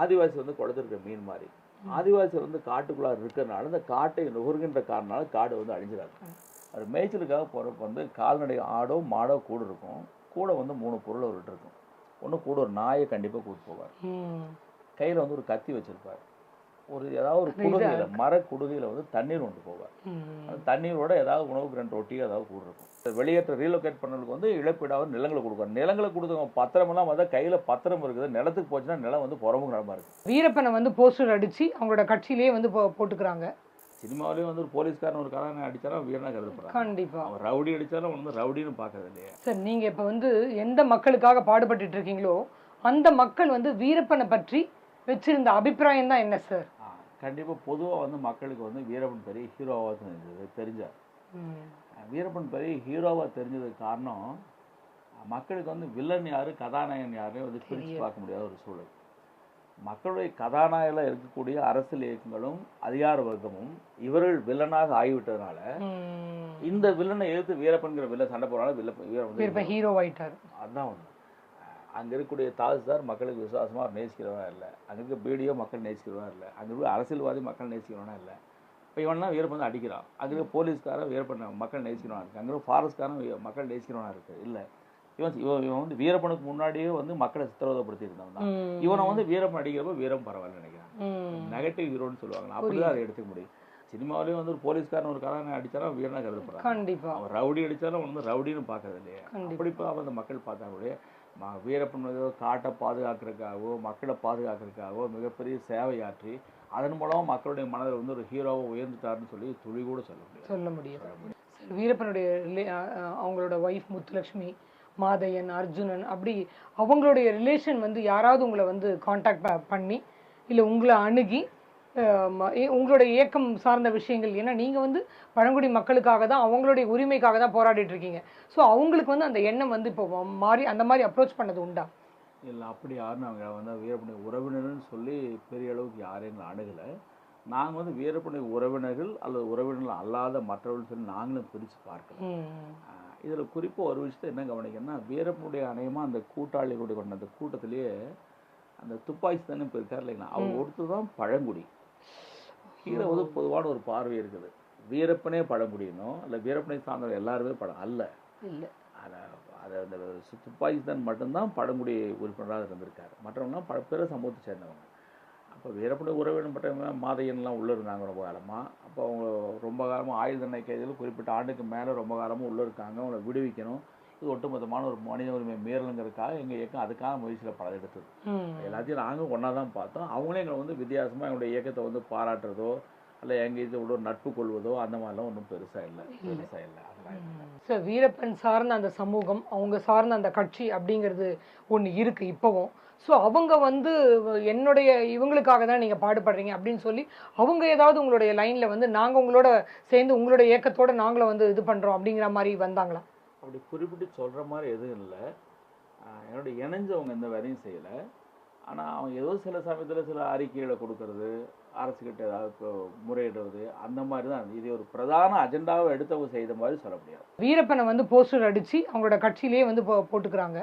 ஆதிவாசி வந்து குளத்திருக்க மீன் மாதிரி. ஆதிவாசி வந்து காட்டுக்குள்ளார இருக்கிறனால இந்த காட்டை நுகர்கின்ற காரணனால காடு வந்து அழிஞ்சிடாது. அது மேய்ச்சலுக்காக போகிறப்ப வந்து கால்நடை ஆடோ மாடோ கூட இருக்கும். கூட வந்து மூணு பொருள் அவர்கிட்ட இருக்கும். ஒன்று கூட ஒரு நாயை கண்டிப்பாக கூட்டு போவார். கையில் வந்து ஒரு கத்தி வச்சிருப்பார். ஒரு ஏதாவது ஒரு குடுகையில் மர குடுகையில் வந்து தண்ணீர் கொண்டு போவார். ம். அந்த தண்ணீரோட ஏதாவது உணவுக்கு ரெண்டு ரொட்டியோ ஏதாவது கூட இருக்கும் வெளியேற்ற ரீலோகேட் பண்ணதுக்கு வந்து இழப்பீடாக நிலங்களை கொடுக்குறாங்க நிலங்களை கொடுத்தவங்க பத்திரமெல்லாம் பார்த்தா கையில் பத்திரம் இருக்குது. நிலத்துக்கு போச்சுன்னா நிலம் வந்து புறமுக நிலமா இருக்கு. வீரப்பனை வந்து போஸ்டர் அடிச்சு அவங்களோட கட்சியிலேயே வந்து போட்டுக்கிறாங்க. சினிமாவிலேயும் வந்து ஒரு போலீஸ்காரன் ஒரு கதாநாயகன் அடிச்சாலும் வீரனா கருதப்படுறாங்க கண்டிப்பா. அவன் ரவுடி அடிச்சாலும் வந்து ரவுடின்னு பார்க்கறது இல்லையா. சார் நீங்க இப்ப வந்து எந்த மக்களுக்காக பாடுபட்டுட்டு இருக்கீங்களோ அந்த மக்கள் வந்து வீரப்பனை பற்றி வச்சிருந்த அபிப்பிராயம் தான் என்ன சார்? கண்டிப்பாக பொதுவாக வந்து மக்களுக்கு வந்து வீரப்பன் பெரிய ஹீரோவாக தெரிஞ்சது தெரிஞ்சார். வீரப்பன் பெரிய ஹீரோவாக தெரிஞ்சதுக்கு காரணம் மக்களுக்கு வந்து வில்லன் யாரு கதாநாயகன் யாரையும் வந்து பிரித்து. பார்க்க முடியாத ஒரு சூழல். மக்களுடைய கதாநாயகில் இருக்கக்கூடிய அரசியல் இயக்கங்களும் அதிகார வர்க்கமும் இவர்கள் வில்லனாக ஆகிவிட்டதுனால இந்த வில்லனை எதிர்த்து வீரப்பன்கிற வில்லன் சண்டை போடுறாங்க வில்ல வீரப்பன் வந்து ஹீரோ ஆயிட்டாரு. அதுதான் ஒன்று அங்கே இருக்கக்கூடிய தாசில்தார் மக்களுக்கு விசுவாசமாக நேசிக்கிறவா இல்லை. அங்கே இருக்க பிடிஓ மக்கள் நேசிக்கிறவா இல்லை. அங்கே இருக்க அரசியல்வாதி மக்கள் நேசிக்கிறவனா இல்லை. இப்போ இவன்லாம் வீரப்பன் தான் அடிக்கிறான். அங்கே இருக்க போலீஸ்காரன் வீரப்பன் மக்கள் நேசிக்கிறவனா இருக்கு. அங்கே இருக்க ஃபாரஸ்ட்காரன் மக்கள் நேசிக்கிறவனா இருக்கு. இல்லை. இவன் இவன் இவன் வந்து வீரப்பனுக்கு முன்னாடியே வந்து மக்களை சித்திரவதைப்படுத்தி இருந்தவன் தான். ம். இவனை வந்து வீரப்பன் அடிக்கிறப்ப வீரம் பரவாயில்ல நினைக்கிறான். நெகட்டிவ் ஹீரோன்னு சொல்லுவாங்க அப்படிதான் அதை எடுத்துக்க முடியும். சினிமாவிலேயும் வந்து ஒரு போலீஸ்காரன் ஒரு கதாநாயகன் அடிச்சாலும் வீரனா கருதப்படுறாங்க கண்டிப்பா. அவன் ரவுடி அடிச்சாலும் வந்து ரவுடின்னு பார்க்கறது இல்லையா. அப்படி இப்போ அந்த மக்கள் பார்த்தாங்களே ம வீரப்பன் வந்து காட்டை பாதுகாக்கிறதுக்காகவோ மக்களை பாதுகாக்கிறதுக்காகவோ மிகப்பெரிய சேவையாற்றி அதன் மூலமா மக்களுடைய மனதில் வந்து ஒரு ஹீரோவை உயர்ந்துட்டாருன்னு சொல்லி துளி கூட சொல்ல முடியாது. சொல்ல முடியும் சார், வீரப்பனுடைய அவங்களோட ஒய்ஃப் முத்துலட்சுமி மாதையன் அர்ஜுனன் அப்படி அவங்களுடைய ரிலேஷன் வந்து யாராவது உங்களை வந்து காண்டாக்ட் பண்ணி இல்லை உங்களை அணுகி உங்களுடைய இயக்கம் சார்ந்த விஷயங்கள் ஏன்னா நீங்கள் வந்து பழங்குடி மக்களுக்காக தான் அவங்களுடைய உரிமைக்காக தான் போராடிட்டு இருக்கீங்க. ஸோ அவங்களுக்கு வந்து அந்த எண்ணம் வந்து இப்போ மாறி அந்த மாதிரி அப்ரோச் பண்ணது உண்டா? இல்லை அப்படி யாரும் நாங்கள் வந்து வீரப்பனுடைய உறவினர்னு சொல்லி பெரிய அளவுக்கு யாரையும் அணுகலை நாங்கள் வந்து வீரப்பனுடைய உறவினர்கள் அல்லது உறவினர்கள் அல்லாத மற்றவர்கள் சொல்லி நாங்களும் பிரித்து பார்க்கல. இதில் குறிப்பாக ஒரு விஷயத்தை என்ன கவனிக்கணும்னா வீரப்பனுடைய அநேகமாக அந்த கூட்டாளிகளுடைய கொண்ட அந்த கூட்டத்திலேயே அந்த துப்பாக்கி தானே இப்போ இருக்கார் இல்லைங்களா? அவர் ஒருத்தர் தான் பழங்குடி. கீழே வந்து பொதுவான ஒரு பார்வை இருக்குது. வீரப்பனே பழங்குடியினோ இல்லை வீரப்பனை சார்ந்த எல்லாருமே படம் அல்ல. இல்லை. அதை அதை அந்த துப்பாக்கிஸ்தான் மட்டும்தான் பழங்குடி உறுப்பினராக இருந்திருக்காரு. மற்றவங்களாம் பல பிற சமூகத்தை சேர்ந்தவங்க. அப்போ வீரப்பனுடைய உறவினர் மற்ற மாதையன்லாம் உள்ளே இருந்தாங்க ரொம்ப காலமாக அப்போ அவங்க ரொம்ப காலமாக ஆயுள் தண்டனை கைதிகள் குறிப்பிட்ட ஆண்டுக்கு மேலே ரொம்ப காலமாக உள்ளே இருக்காங்க. அவங்களை விடுவிக்கணும். இது ஒட்டுமொத்தமான ஒரு மனித உரிமை மீறலுங்கிறதுக்காக எங்கள் இயக்கம் அதுக்கான முயற்சியில் பல எடுத்தது. எல்லாத்தையும் நாங்கள் ஒன்றா தான் பார்த்தோம். அவங்களே எங்களை வந்து வித்தியாசமாக எங்களுடைய இயக்கத்தை வந்து பாராட்டுறதோ அல்ல எங்கள் இது உள்ள நட்பு கொள்வதோ அந்த மாதிரிலாம் ஒன்றும் பெருசாக இல்லை. பெருசாக இல்லை. அதெல்லாம். சார் வீரப்பன் சார்ந்த அந்த சமூகம் அவங்க சார்ந்த அந்த கட்சி அப்படிங்கிறது ஒன்று இருக்கு இப்போவும். ஸோ அவங்க வந்து என்னுடைய இவங்களுக்காக தான் நீங்கள் பாடுபடுறீங்க அப்படின்னு சொல்லி அவங்க ஏதாவது உங்களுடைய லைனில் வந்து நாங்கள் உங்களோட சேர்ந்து உங்களுடைய இயக்கத்தோட நாங்களும் வந்து இது பண்ணுறோம் அப்படிங்கிற மாதிரி வந்தாங்களா? அப்படி குறிப்பிட்டு சொல்கிற மாதிரி எதுவும் இல்லை. என்னோட இணைஞ்சவங்க எந்த வேலையும் செய்யலை. ஆனால் அவங்க ஏதோ சில சமயத்தில் சில அறிக்கைகளை கொடுக்கறது அரசுக்கிட்ட ஏதாவது இப்போ முறையிடுறது அந்த மாதிரி தான் இது ஒரு பிரதான அஜெண்டாவை எடுத்தவங்க செய்த மாதிரி சொல்ல முடியாது. வீரப்பனை வந்து போஸ்டர் அடித்து அவங்களோட கட்சியிலேயே வந்து போ போட்டுக்கிறாங்க.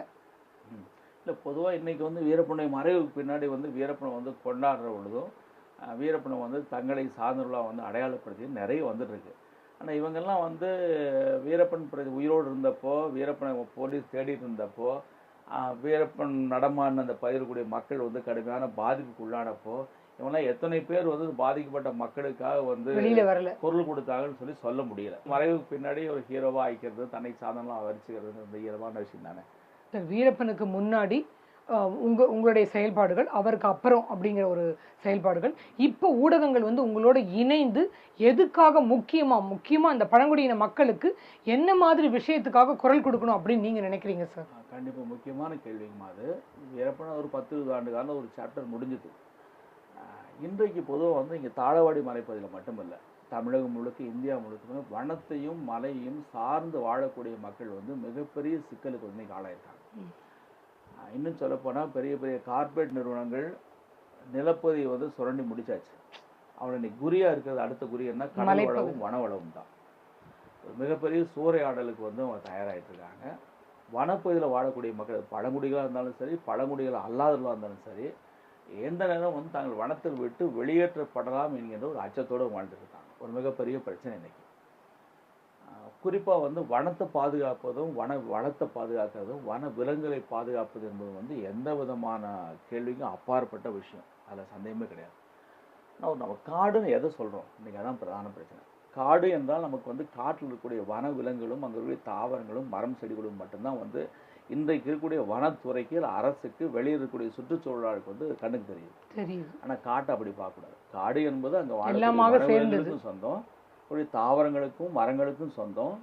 இல்லை பொதுவாக இன்னைக்கு வந்து வீரப்பனை மறைவுக்கு பின்னாடி வந்து வீரப்பனை வந்து கொண்டாடுற பொழுதும் வீரப்பனை வந்து தங்களை சார்ந்தவர்களாக வந்து அடையாளப்படுத்தி நிறைய வந்துட்டு இருக்கு. ஆனால் இவங்கெல்லாம் வந்து வீரப்பன் பிர- உயிரோடு இருந்தப்போ வீரப்பனை போலீஸ் தேடிட்டு இருந்தப்போ வீரப்பன் நடமாடின அந்த பயிரக்கூடிய மக்கள் வந்து கடுமையான பாதிப்புக்கு உள்ளானப்போ இவங்கெல்லாம் எத்தனை பேர் வந்து பாதிக்கப்பட்ட மக்களுக்காக வந்து வரல. பொருள் கொடுத்தாங்கன்னு சொல்லி சொல்ல முடியல. மறைவுக்கு பின்னாடி ஒரு ஹீரோவா ஆயிக்கிறது தன்னை சாதனமாக வரிச்சுக்கிறது இந்த இயல்பான விஷயம் தானே. வீரப்பனுக்கு முன்னாடி அஹ், உங்க உங்களுடைய செயல்பாடுகள் அவருக்கு அப்புறம் அப்படிங்கிற ஒரு செயல்பாடுகள். இப்போ ஊடகங்கள் வந்து உங்களோட இணைந்து எதுக்காக முக்கியமா முக்கியமா இந்த பழங்குடியின மக்களுக்கு என்ன மாதிரி விஷயத்துக்காக குரல் கொடுக்கணும் அப்படின்னு நீங்க நினைக்கிறீங்க சார் கண்டிப்பாக முக்கியமான கேள்விங்கம்மா அது. இறப்பின ஒரு பத்து இருபது ஆண்டு காலம் ஒரு சாப்டர் முடிஞ்சுது. இன்றைக்கு பொதுவாக வந்து இங்கே தாழவாடி மலைப்பகுதியில் மட்டுமல்ல தமிழகம் முழுக்க இந்தியா முழுக்கமே வனத்தையும் மலையையும் சார்ந்து வாழக்கூடிய மக்கள் வந்து மிகப்பெரிய சிக்கலுக்கு வந்து இன்னைக்கு ஆளாயிருக்காங்க. இன்னும் சொல்லப்போனால் பெரிய பெரிய கார்ப்பரேட் நிறுவனங்கள் நிலப்பகுதியை வந்து சுரண்டி முடிச்சாச்சு. அவனை இன்னைக்கு குறியாக இருக்கிறது அடுத்த குறி என்ன? கடல் மலைப்பகுதி. வளமும் வன வளமும் தான். ஒரு மிகப்பெரிய சூறையாடலுக்கு வந்து அவங்க தயாராகிட்டு இருக்காங்க. வனப்பகுதியில் வாழக்கூடிய மக்கள் பழங்குடிகளாக இருந்தாலும் சரி பழங்குடிகள் அல்லாதவர்களாக இருந்தாலும் சரி எந்த நேரம் வந்து தாங்கள் வனத்தில் விட்டு வெளியேற்றப்படலாம் என்கின்ற ஒரு அச்சத்தோடு வாழ்ந்துட்டு இருக்காங்க. ஒரு மிகப்பெரிய பிரச்சனை இன்னைக்கு. குறிப்பாக வந்து வனத்தை பாதுகாப்பதும் வன வளத்தை பாதுகாக்கிறதும் வன விலங்குகளை பாதுகாப்பது என்பது வந்து எந்த விதமான கேள்விக்கும் அப்பாற்பட்ட விஷயம். அதில் சந்தேகமே கிடையாது. நான் நம்ம காடுன்னு எதை சொல்கிறோம் இன்றைக்கி அதான் பிரதான பிரச்சனை. காடு என்றால் நமக்கு வந்து காட்டில் இருக்கக்கூடிய வன விலங்குகளும் அங்கே இருக்கக்கூடிய தாவரங்களும் மரம் செடிகளும் மட்டும்தான் வந்து இன்றைக்கு இருக்கக்கூடிய வனத்துறைக்கு அரசுக்கு வெளியே இருக்கக்கூடிய சுற்றுச்சூழலுக்கு வந்து கண்ணுக்கு தெரியுது தெரியுது ஆனால் காட்டை அப்படி பார்க்கக்கூடாது. காடு என்பது அங்கே. வனவிலங்குகளுக்கும் சொந்தம். ஒரு தாவரங்களுக்கும் மரங்களுக்கும் சொந்தம்.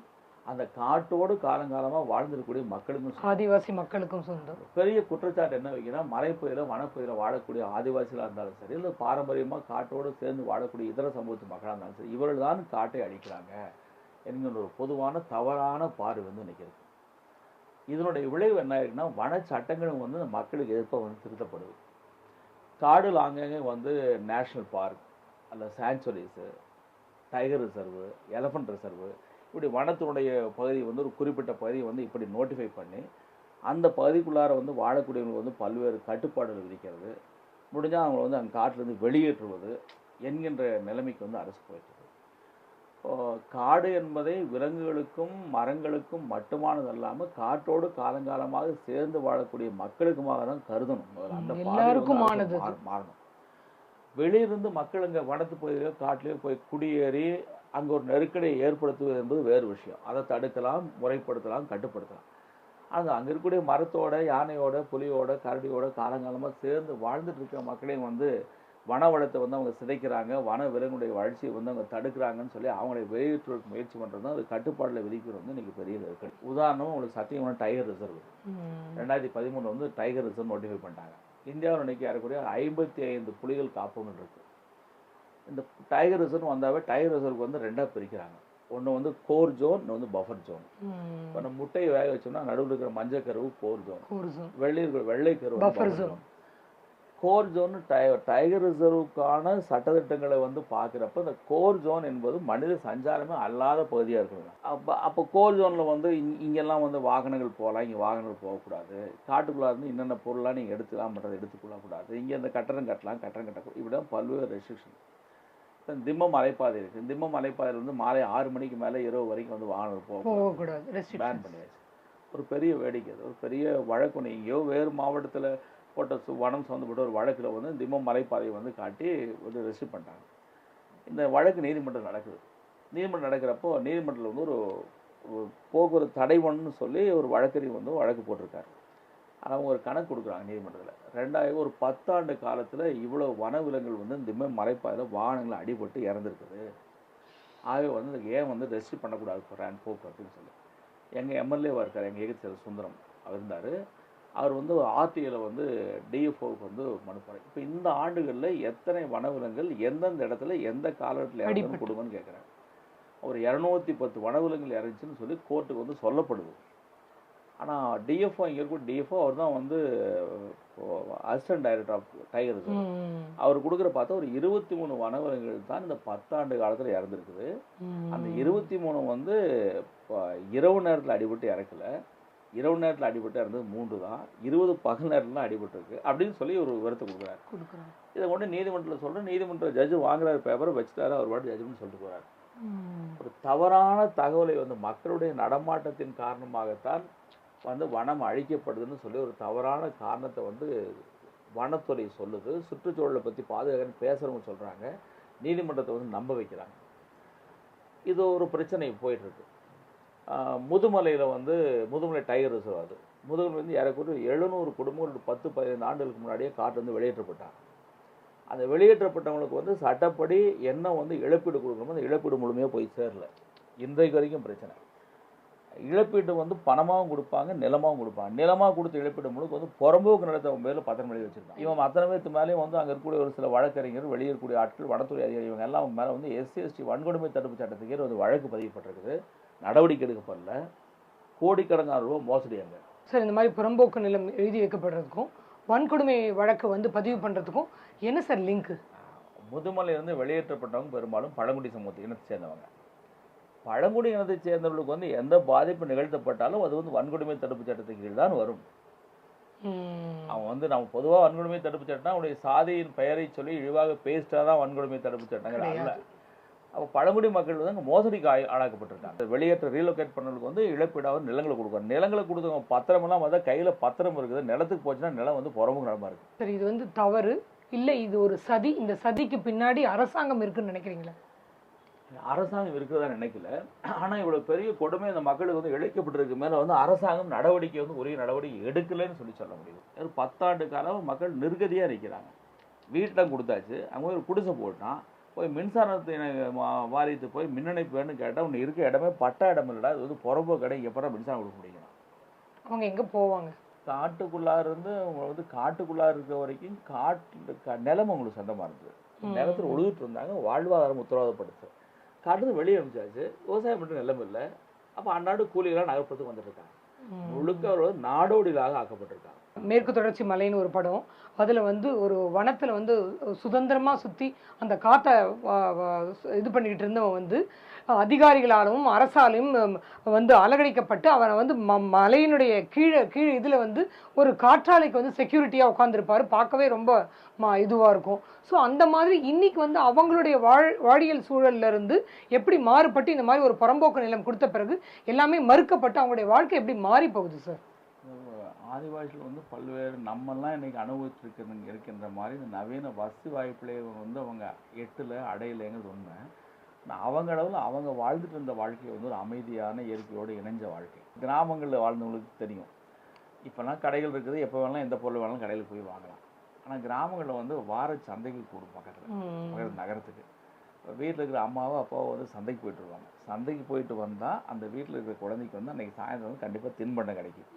அந்த காட்டோடு காலங்காலமாக வாழ்ந்திருக்கக்கூடிய மக்களுக்கும். ஆதிவாசி மக்களுக்கும் சொந்தம். பெரிய குற்றச்சாட்டு என்ன வைக்கிறா மலைப்பகுதியில் வனப்பகுதியில் வாழக்கூடிய ஆதிவாசிகளாக இருந்தாலும் சரி இல்லை பாரம்பரியமாக காட்டோடு சேர்ந்து வாழக்கூடிய இதர சமூகத்து மக்களாக இருந்தாலும் சரி இவர்கள் தான் காட்டை அழிக்கிறாங்க என்கிற ஒரு பொதுவான தவறான பார்வை வந்து நிற்கிறது இதனுடைய விளைவு என்ன ஆயிருக்குன்னா வன சட்டங்களும் வந்து மக்களுக்கு எதிர்ப்பாக வந்து திருத்தப்படுது. காடுல ஆங்காங்கே வந்து நேஷ்னல் பார்க் அல்ல sanctuaries tiger reserve elephant reserve இப்படி வனத்தினுடைய பகுதி வந்து ஒரு குறிப்பிட்ட பகுதியை வந்து இப்படி நோட்டிஃபை பண்ணி அந்த பகுதிக்குள்ளார வந்து வாழக்கூடியவங்களுக்கு வந்து பல்வேறு கட்டுப்பாடுகள் விதிக்கிறது. முடிஞ்சால் அவங்கள வந்து அங்கே காட்டிலேருந்து வெளியேற்றுவது என்கின்ற நிலைமைக்கு வந்து அரசு போயிட்டு காடு என்பதை விலங்குகளுக்கும் மரங்களுக்கும் மட்டுமானது அல்லாமல் காட்டோடு காலங்காலமாக சேர்ந்து வாழக்கூடிய மக்களுக்குமாக தான் கருதணும் அந்த மாறணும். வெளியிருந்து மக்கள் இங்கே வனத்து பகுதியிலோ காட்டிலேயோ போய் குடியேறி அங்கே ஒரு நெருக்கடியை ஏற்படுத்துவது என்பது வேறு விஷயம். அதை தடுக்கலாம் முறைப்படுத்தலாம் கட்டுப்படுத்தலாம். அது அங்கே இருக்கக்கூடிய மரத்தோட யானையோட புலியோட கரடியோட காலங்காலமாக சேர்ந்து வாழ்ந்துட்டு மக்களையும் வந்து வன வளத்தை வந்து அவங்க சிதைக்கிறாங்க வன விலங்குடைய வளர்ச்சியை வந்து அவங்க தடுக்கிறாங்கன்னு சொல்லி அவங்களை வெளியேற்றுவதற்கு முயற்சி பண்ணுறது அது கட்டுப்பாடில் விதிக்கிறது வந்து இன்னைக்கு பெரிய நெருக்கடி. உதாரணம் உங்களுக்கு சத்தியமான டைகர் ரிசர்வ். ரெண்டாயிரத்தி பதிமூணு வந்து டைகர் ரிசர்வ் நோட்டிஃபை பண்ணிட்டாங்க. இந்தியாவில் இன்னைக்கு ஏறக்குறைய ஐம்பத்தி ஐந்து புலிகள் காப்பகம் இருக்கு இந்த டைகர் ரிசர்வ் வந்தாவே டைகர் ரிசர்வுக்கு வந்து ரெண்டாக பிரிக்கிறாங்க ஒன்று வந்து கோர் ஜோன் வந்து பஃபர் ஜோன். இப்போ நம்ம முட்டையை வேக வச்சோம்னா நடுவில் இருக்கிற மஞ்சள் கருவு கோர் ஜோன். வெள்ளை வெள்ளை கருவு zone. zone. கோர் ஜோன் டை டைகர் ரிசர்வுக்கான சட்டத்திட்டங்களை வந்து பார்க்குறப்ப இந்த கோர் ஜோன் என்பது மனித சஞ்சாரமே அல்லாத பகுதியாக இருக்குங்க. அப்போ அப்போ கோர் ஜோனில் வந்து இங் இங்கெல்லாம் வந்து வாகனங்கள் போகலாம் இங்கே வாகனங்கள் போகக்கூடாது. காட்டுக்குள்ளே இருந்து என்னென்ன பொருள்லாம் நீங்கள் எடுத்துக்கலாம் பண்ணுறது எடுத்துக்கொள்ளக்கூடாது இங்கே இந்த கட்டடம் கட்டலாம் கட்டடம் கட்டக்கூடாது இப்படி பல்வேறு ரெஸ்ட்ரிக்ஷன் திம்மம் மலைப்பாதை இருக்குது திம்மம் மலைப்பாதையில் வந்து மாலை ஆறு மணிக்கு மேலே இரவு வரைக்கும் வந்து வாகனங்கள் போக போகக்கூடாது. பேன் ரெஸ்ட்ரிக்ஷன் பண்ணியாச்சு. ஒரு பெரிய வேடிக்கை. ஒரு பெரிய வழக்கு எங்கேயோ வேறு மாவட்டத்தில் போட்ட வனம் சம்மந்தப்பட்ட ஒரு வழக்கில் வந்து திம்மம் மலைப்பாதையை வந்து காட்டி வந்து ரெஜிஸ்டர் பண்ணிட்டாங்க. இந்த வழக்கு நீதிமன்றம் நடக்குது. நீதிமன்றம் நடக்கிறப்போ நீதிமன்றத்தில் வந்து ஒரு போக்குவரத்து தடைவன்னு சொல்லி ஒரு வழக்கறிஞர் வந்து வழக்கு போட்டிருக்காரு. அவங்க ஒரு கணக்கு கொடுக்குறாங்க நீதிமன்றத்தில். ரெண்டாயிரம் ஒரு பத்தாண்டு காலத்தில் இவ்வளோ வனவிலங்குகள் வந்து திம்மம் மலைப்பாதையில் வாகனங்கள் அடிபட்டு இறந்துருக்குது. ஆகவே வந்து இந்த ஏன் வந்து ரெஜிஸ்டர் பண்ணக்கூடாது போகிறேன் போக்குவரத்துன்னு சொல்லி. எங்கள் எம்எல்ஏவாக இருக்கார் எங்கள் ஏகத்தில் சுந்தரம் அவர் இருந்தார். அவர் வந்து ஆர்டிஐயில் வந்து டிஎஃப்ஓவுக்கு வந்து மனு போகிறார் இப்போ இந்த ஆண்டுகளில் எத்தனை வனவிலங்குகள் எந்தெந்த இடத்துல எந்த காலகட்டத்தில் அடிபட்டு. கொடுங்கன்னு கேட்குறாங்க ஒரு இரநூத்தி பத்து வனவிலங்குகள் இறந்துச்சுன்னு சொல்லி கோர்ட்டுக்கு வந்து சொல்லப்படுது. ஆனால் டிஎஃப்ஓ இங்கே இருக்கக்கூடிய டிஎஃப்ஓ அவர் தான் வந்து அசிஸ்டன்ட் டைரக்டர் ஆஃப் டைகர். அவர் கொடுக்குற பார்த்தா ஒரு இருபத்தி மூணு வனவிலங்குகள் தான் இந்த பத்தாண்டு காலத்தில் இறந்துருக்குது. அந்த இருபத்தி மூணு வந்து இப்போ இரவு நேரத்தில் அடிபட்டு இறக்கல. இரவு நேரத்தில் அடிபட்டு இறந்தது மூன்று தான். இருபது பகல் நேரத்தில் அடிபட்டிருக்கு. அப்படின்னு சொல்லி ஒரு விவரத்தை கொடுக்குறாரு. இதை கொண்டு நீதிமன்றத்தில் சொல்கிறேன் நீதிமன்ற ஜட்ஜு வாங்குறாரு பேப்பரை வச்சுட்டாரு அவர் பாட்டு ஜட்ஜ்மெண்ட் சொல்லிட்டு போகிறார். ஒரு தவறான தகவலை வந்து மக்களுடைய நடமாட்டத்தின் காரணமாகத்தான் வந்து வனம் அழிக்கப்படுதுன்னு சொல்லி ஒரு தவறான காரணத்தை வந்து வனத்துறை சொல்லுது. சுற்றுச்சூழலை பற்றி பாதுகாக்கன்னு பேசுகிறவங்க சொல்கிறாங்க நீதிமன்றத்தை வந்து நம்ப வைக்கிறாங்க. இது ஒரு பிரச்சனை போயிட்டு இருக்கு. ஆஹ் முதுமலையில் வந்து முதுமலை டைகர் ரிசர்வ் அது. முதுமலை வந்து ஏறக்குறைய எழுநூறு குடும்பங்கள் ஒரு பத்து பதினைந்து ஆண்டுகளுக்கு முன்னாடியே காற்று வந்து வெளியேற்றப்பட்டாங்க. அந்த வெளியேற்றப்பட்டவங்களுக்கு வந்து சட்டப்படி என்ன வந்து இழப்பீடு கொடுக்கணுமோ அந்த இழப்பீடு முழுமையாக போய் சேரல. இன்றைக்கு வரைக்கும் பிரச்சனை. இழப்பீடு வந்து பணமாகவும் கொடுப்பாங்க நிலமாகவும் கொடுப்பாங்க. நிலமாக கொடுத்த இழப்பீடு முழுக்க வந்து புறம்போக்கு நடத்த மேலே பேரில் பத்திரம் எழுதி வச்சிருக்கான் இவன் அத்தனை பேர்த்து மேலேயும் வந்து அங்கே இருக்கக்கூடிய ஒரு சில வழக்கறிஞர் வெளியே இருக்கக்கூடிய ஆட்கள் வனத்துறை அதிகாரி இவங்க எல்லாம் அவங்க மேலே வந்து எஸ்சி எஸ்டி வன்கொடுமை தடுப்பு சட்டத்துக்கு கீழ வந்து வழக்கு பதியப்பட்டிருக்குது. நடவடிக்கை எடுக்கப்படல. கோடிக்கணக்கான ரூபா மோசடி அங்கே. சார் இந்த மாதிரி புறம்போக்கு நிலம் எழுதி வைக்கப்படுறதுக்கும் வன்கொடுமை வழக்கு வந்து பதிவு பண்றதுக்கும் என்ன சார் லிங்க் முதுமலையிலிருந்து வெளியேற்றப்பட்டவங்க பெரும்பாலும் பழங்குடி சமூகத்தை இனத்தை சேர்ந்தவங்க. பழங்குடி இனத்தை சேர்ந்தவர்களுக்கு வந்து எந்த பாதிப்பு நிகழ்த்தப்பட்டாலும் அது வந்து வன்கொடுமை தடுப்பு சட்டத்துக்கு கீழ் தான் வரும். அவன் வந்து நம்ம பொதுவா வன்கொடுமை தடுப்பு சட்டம் அவனுடைய சாதியின் பெயரை சொல்லி இழிவாக பேசிட்டா தான் வன்கொடுமை தடுப்பு சட்டங்கிற அல்ல. அப்போ பழங்குடி மக்கள் வந்து அங்கே மோசடிக்கு ஆளாக்கப்பட்டிருக்காங்க. வெளியேற்ற ரீலோகேட் பண்ணதுக்கு வந்து இழப்பீடாக நிலங்களை கொடுக்கணும் நிலங்களை கொடுத்தவங்க பத்திரமெல்லாம் பார்த்தா கையில் பத்திரம் இருக்குது. நிலத்துக்கு போச்சுன்னா நிலம் வந்து புறமுக நிலமா இருக்கு. சரி இது வந்து தவறு. இல்ல இது ஒரு சதி. இந்த சதிக்கு பின்னாடி அரசாங்கம் இருக்குன்னு நினைக்கிறீங்களா? அரசாங்கம் இருக்கிறதா நினைக்கல. ஆனா இவ்வளவு பெரிய கொடுமை அந்த மக்களுக்கு வந்து இழைக்கப்பட்டிருக்கு. மேல வந்து அரசாங்கம் நடவடிக்கை வந்து உரிய நடவடிக்கை எடுக்கலைன்னு சொல்லி சொல்ல முடியும் பத்தாண்டு காலம் மக்கள் நிர்கதியா இருக்கிறாங்க வீட்டில் கொடுத்தாச்சு. அங்க போய் ஒரு குடிசை போட்டான். போய் மின்சாரத்தை வாரியத்து போய் மின் இணைப்பு வேணும்னு கேட்டால் உன்னை இருக்க இடமே பட்டா இடம் இல்லடா இது வந்து புறம்போ கடை எப்பறம் மின்சாரம் கொடுக்க முடியும்? அவங்க எங்க போவாங்க? காட்டுக்குள்ளார இருந்து அவங்க வந்து காட்டுக்குள்ளார இருக்க வரைக்கும் காட்டு நிலம் அவங்களுக்கு சொந்தமா இருந்தது. நிலத்துல உழுதுட்டு இருந்தாங்க. வாழ்வாதாரம் உத்தரவாதப்படுத்து காட்டுக்கு வெளியே அனுப்பிச்சாச்சு விவசாயம் பண்ணுற நிலம் இல்லை. அப்போ அன்னாடு கூலிகளாக நகர்ப்புறத்துக்கு வந்துட்டு இருக்காங்க. முழுக்க அவர் வந்து நாடோடிகளாக ஆக்கப்பட்டிருக்காங்க. மேற்கு தொடர்ச்சி மலைன்னு ஒரு படம். அதில் வந்து ஒரு வனத்தில் வந்து சுதந்திரமாக சுற்றி அந்த காற்றை இது பண்ணிக்கிட்டு இருந்தவன் வந்து அதிகாரிகளாலும் அரசாலையும் வந்து அலகடிக்கப்பட்டு அவனை வந்து ம- மலையினுடைய கீழே கீழே இதில் வந்து ஒரு காற்றாலைக்கு வந்து செக்யூரிட்டியாக உட்காந்துருப்பாரு பார்க்கவே ரொம்ப ம- இதுவாக இருக்கும். ஸோ அந்த மாதிரி இன்னைக்கு வந்து அவங்களுடைய வாழ் வாழியல் சூழல்ல இருந்து எப்படி மாறுபட்டு இந்த மாதிரி ஒரு புறம்போக்கு நிலம் கொடுத்த பிறகு எல்லாமே மறுக்கப்பட்டு அவங்களுடைய வாழ்க்கை எப்படி மாறி போகுது சார் ஆதிவாசிகள் வந்து பல்வேறு நம்மெல்லாம் இன்னைக்கு அனுபவிச்சிருக்கிற இருக்கின்ற மாதிரி இந்த நவீன வசதி வாய்ப்புகளை வந்து அவங்க எட்டுல அடையலைங்கிறது உண்மை. அவங்க அளவில் அவங்க வாழ்ந்துட்டு இருந்த வாழ்க்கை வந்து ஒரு அமைதியான இயற்கையோடு இணைஞ்ச வாழ்க்கை. கிராமங்களில் வாழ்ந்தவங்களுக்கு தெரியும். இப்போலாம் கடைகள் இருக்குது எப்போ வேணாலும் எந்த பொருள் வேணாலும் கடையில் போய் வாங்கலாம். ஆனால் கிராமங்களில் வந்து வார சந்தைகள் கூடும் பக்கத்தில். பக்கத்து நகரத்துக்கு. வீட்டில் இருக்கிற அம்மாவோ அப்பாவோ வந்து சந்தைக்கு போயிட்டு வருவாங்க சந்தைக்கு போயிட்டு வந்தால் அந்த வீட்டில் இருக்கிற குழந்தைக்கு வந்து அன்றைக்கி சாயந்தரம் வந்து கண்டிப்பாக தின்பண்டம் கிடைக்கும்.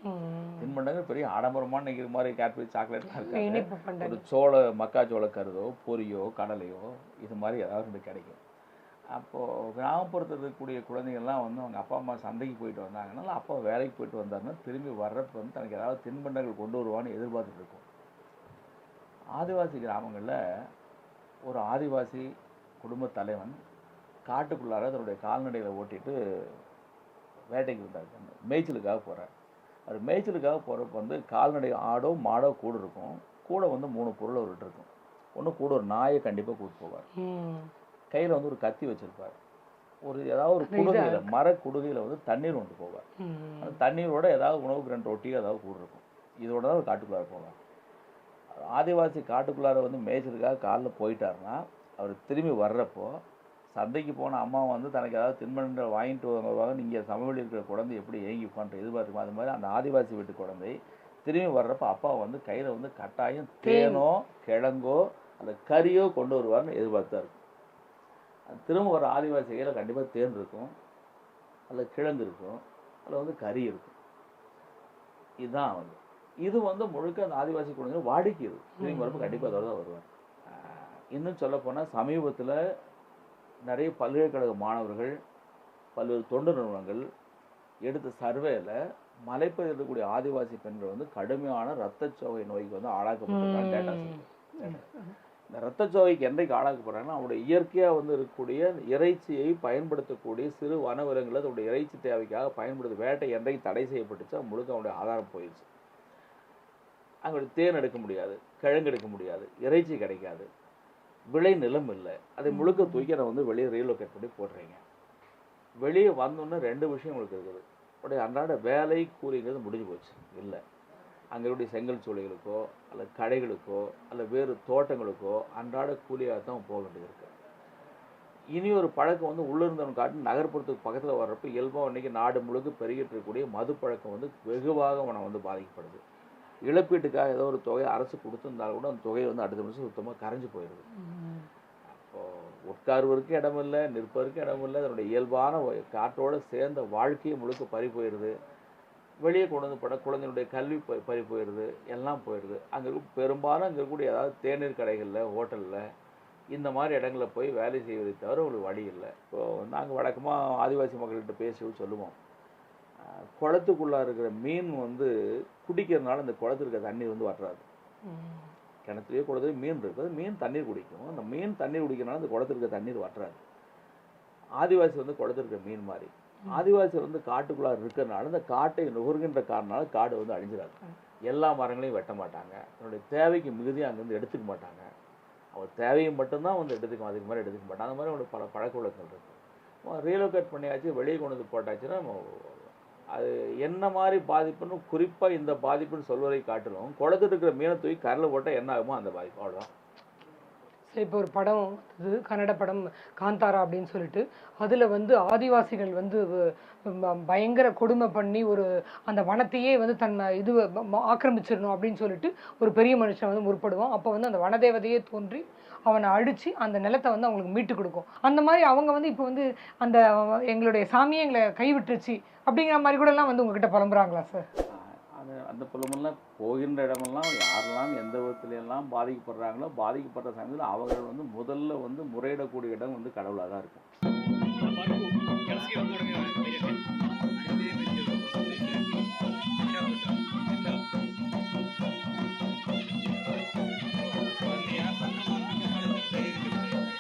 தின்பண்டங்கள் பெரிய ஆடம்பரமான இது மாதிரி கேட்பரி சாக்லேட்லாம் இருக்காது. ஒரு சோள மக்காச்சோள கருதோ பொரியோ கடலையோ இது மாதிரி ஏதாவது ரெண்டு கிடைக்கும். அப்போது கிராமப்புறத்தில் இருக்கக்கூடிய குழந்தைகள்லாம் வந்து அவங்க அப்பா அம்மா சந்தைக்கு போயிட்டு வந்தாங்கன்னா அப்பா வேலைக்கு போயிட்டு வந்தாருன்னா திரும்பி வர்றப்ப வந்து தனக்கு ஏதாவது தின்பண்டங்கள் கொண்டு வருவான்னு எதிர்பார்த்துட்டு இருக்கும். ஆதிவாசி கிராமங்களில் ஒரு ஆதிவாசி குடும்ப தலைவன் காட்டுக்குள்ளார தன்னுடைய கால்நடைகளை ஓட்டிட்டு வேட்டைக்கு வந்தார். மேய்ச்சலுக்காக போகிறார் அவர் மேய்ச்சலுக்காக போகிறப்ப வந்து கால்நடை ஆடோ மாடோ கூட இருக்கும். கூட வந்து மூணு பொருள் அவர்கிட்ட இருக்கும். ஒன்று கூட ஒரு நாயை கண்டிப்பாக கூட்டு போவார். கையில் வந்து ஒரு கத்தி வச்சிருப்பார். ஒரு ஏதாவது ஒரு குடுகையில் மர குடுகையில் வந்து தண்ணீர் கொண்டு போவார். அந்த தண்ணீரோட ஏதாவது உணவுக்கு ரெண்டு ரொட்டி ஏதாவது கூட இருக்கும். இதோட தான் காட்டுக்குள்ளார போவார். ஆதிவாசி காட்டுக்குள்ளார வந்து மேய்ச்சலுக்காக காலில் போயிட்டாருன்னா அவர் திரும்பி வர்றப்போ சந்தைக்கு போன அம்மா வந்து தனக்கு ஏதாவது தின்பண்டங்கள் வாங்கிட்டு வருவாங்க நீங்கள் சமவெளி இருக்கிற குழந்தை எப்படி ஏங்கி உட்காந்து எதிர்பார்க்குமோ அது மாதிரி அந்த ஆதிவாசி வீட்டு குழந்தை திரும்பி வர்றப்ப அப்பா வந்து கையில் வந்து கட்டாயம் தேனோ. கிழங்கோ அந்த கறியோ கொண்டு வருவார்னு எதிர்பார்த்தா இருக்கும். அது திரும்ப வர ஆதிவாசி கையில் கண்டிப்பாக தேன் இருக்கும் அதில் கிழங்கு இருக்கும் அதில் வந்து கறி இருக்கும். இதுதான் வந்து. இது வந்து முழுக்க அந்த ஆதிவாசி குழந்தைங்க வாடிக்கை இது திரும்பி வரப்போ கண்டிப்பாக அதோட தான் வருவார் ஆஹ் இன்னும் சொல்ல போனால் சமீபத்தில் நிறைய பல்கலைக்கழக மாணவர்கள் பல்வேறு தொண்டு நிறுவனங்கள் எடுத்த சர்வேல மலைப்பகுதியில் இருக்கக்கூடிய ஆதிவாசி பெண்கள் வந்து கடுமையான இரத்தச்சோகை நோய்க்கு வந்து ஆளாக்கப்பட்டிருக்காங்க டேட்டா இந்த இரத்தச்சோகைக்கு என்றைக்கு ஆளாக்கப்படுறாங்கன்னா அவங்களுடைய இயற்கையாக வந்து இருக்கக்கூடிய இறைச்சியை பயன்படுத்தக்கூடிய சிறு வனவிலங்குகள் அதோடைய இறைச்சி தேவைக்காக பயன்படுத்த வேட்டை என்றைக்கு தடை செய்யப்பட்டுச்சோ முழுக்க அவங்களுடைய ஆதாரம் போயிடுச்சு. அவங்களுக்கு தேன் எடுக்க முடியாது கிழங்கு எடுக்க முடியாது இறைச்சி கிடைக்காது. விளை நிலம் இல்லை. அதை முழுக்க தூக்கி அதை வந்து வெளியே ரீலோகேட் பண்ணி போடுறீங்க வெளியே வந்தோன்னே ரெண்டு விஷயம் உங்களுக்கு இருக்குது. உடைய அன்றாட வேலை கூலிங்கிறது முடிஞ்சு போச்சு. இல்லை. அங்கே இருக்கக்கூடிய செங்கல் சூளைகளுக்கோ அல்லது கடைகளுக்கோ அல்ல வேறு தோட்டங்களுக்கோ அன்றாட கூலியாக தான் போக வேண்டியது இருக்கு. இனி ஒரு பழக்கம் வந்து உள்ள இருந்தவன் காட்டி நகர்ப்புறத்துக்கு பக்கத்தில் வர்றப்ப இயல்பாக இன்னைக்கு நாடு முழுக்க பெருகிட்டு இருக்கக்கூடிய மது பழக்கம் வந்து வெகுவாக அவனை வந்து பாதிக்கப்படுது. இழப்பீட்டுக்காக ஏதோ ஒரு தொகை அரசு கொடுத்திருந்தாலும் கூட அந்த தொகை வந்து அடுத்த நிமிஷம் சுத்தமாக கரைஞ்சு போயிடுது. அப்போது அப்போ உட்காருவதற்கு இடமில்லை நிற்பதற்கு அதனுடைய இயல்பான காற்றோடு சேர்ந்த வாழ்க்கையை முழுக்க பறி போயிடுது. வெளியே கொண்டு வந்து பட குழந்தைகளுடைய கல்வி ப- பறி போயிடுது. எல்லாம் போயிடுது. அங்கே இருக்க பெரும்பாலும் அங்கே இருக்கக்கூடிய ஏதாவது தேநீர் கடைகளில் ஹோட்டலில் இந்த மாதிரி இடங்களில் போய் வேலை செய்வதை தவிர ஒரு வழி இல்லை. இப்போது நாங்கள் வழக்கமாக ஆதிவாசி மக்கள்கிட்ட பேசி சொல்லுவோம். குளத்துக்குள்ளே இருக்கிற மீன் வந்து குடிக்கிறதுனால அந்த குளத்துல இருக்க தண்ணி வந்து வற்றாது. கிணத்துலயே குளத்துல மீன் இருக்குது. மீன் தண்ணீர் குடிக்கும். அந்த மீன் தண்ணீர் குடிக்கிறனால அந்த குளத்துல இருக்க தண்ணீர் வற்றாது. ஆதிவாசி வந்து குளத்துல இருக்க மீன் மாதிரி. ஆதிவாசி வந்து காட்டுக்குள்ளார இருக்கிறனால அந்த காட்டை நுகர்கின்ற காரணனால காடு வந்து அழிஞ்சிடாது. எல்லா மரங்களையும் வெட்ட மாட்டாங்க. தன்னுடைய தேவைக்கு மிகுதி அங்கேருந்து எடுத்துக்க மாட்டாங்க. அவர் தேவையை மட்டும்தான் வந்து எடுத்துக்கும் அதுக்கு மேலே எடுத்துக்க மாட்டாங்க அந்த மாதிரி அவங்களுக்கு பல பழக்க வழக்கங்கள் இருக்குது ரீலோகேட் பண்ணியாச்சு வெளியே கொண்டு வந்து போட்டாச்சுன்னா அது என்ன மாதிரி பாதிப்புன்னு குறிப்பாக இந்த பாதிப்புன்னு சொல்வதை காட்டிலும் குளத்துல இருக்கிற மீனை தூக்கி கரில் போட்டால் என்ன ஆகுமோ அந்த பாதிப்பு. அவ்வளோதான் இப்போ ஒரு படம் இது கன்னட படம் காந்தாரா அப்படின்னு சொல்லிட்டு அதில் வந்து ஆதிவாசிகள் வந்து பயங்கர கொடுமை பண்ணி ஒரு அந்த வனத்தையே வந்து தன்னை இது ஆக்கிரமிச்சிடணும் அப்படின்னு சொல்லிட்டு ஒரு பெரிய மனுஷன் வந்து முற்படுவான். அப்போ வந்து அந்த வனதேவதையே தோன்றி அவனை அழித்து அந்த நிலத்தை வந்து அவங்களுக்கு மீட்டு கொடுக்கும். அந்த மாதிரி அவங்க வந்து இப்போ வந்து அந்த எங்களுடைய சாமியை எங்களை கைவிட்டுருச்சு அப்படிங்கிற மாதிரி கூடலாம் வந்து உங்ககிட்ட புலம்புறாங்களா சார்? அது அந்த புலமெல்லாம் போகின்ற இடமெல்லாம் யாரெல்லாம் எந்த விதத்துலெல்லாம் பாதிக்கப்படுறாங்களோ பாதிக்கப்பட்ட சமயத்தில் அவர்கள் வந்து முதல்ல வந்து முறையிடக்கூடிய இடம் வந்து கடவுளாக தான் இருக்கும்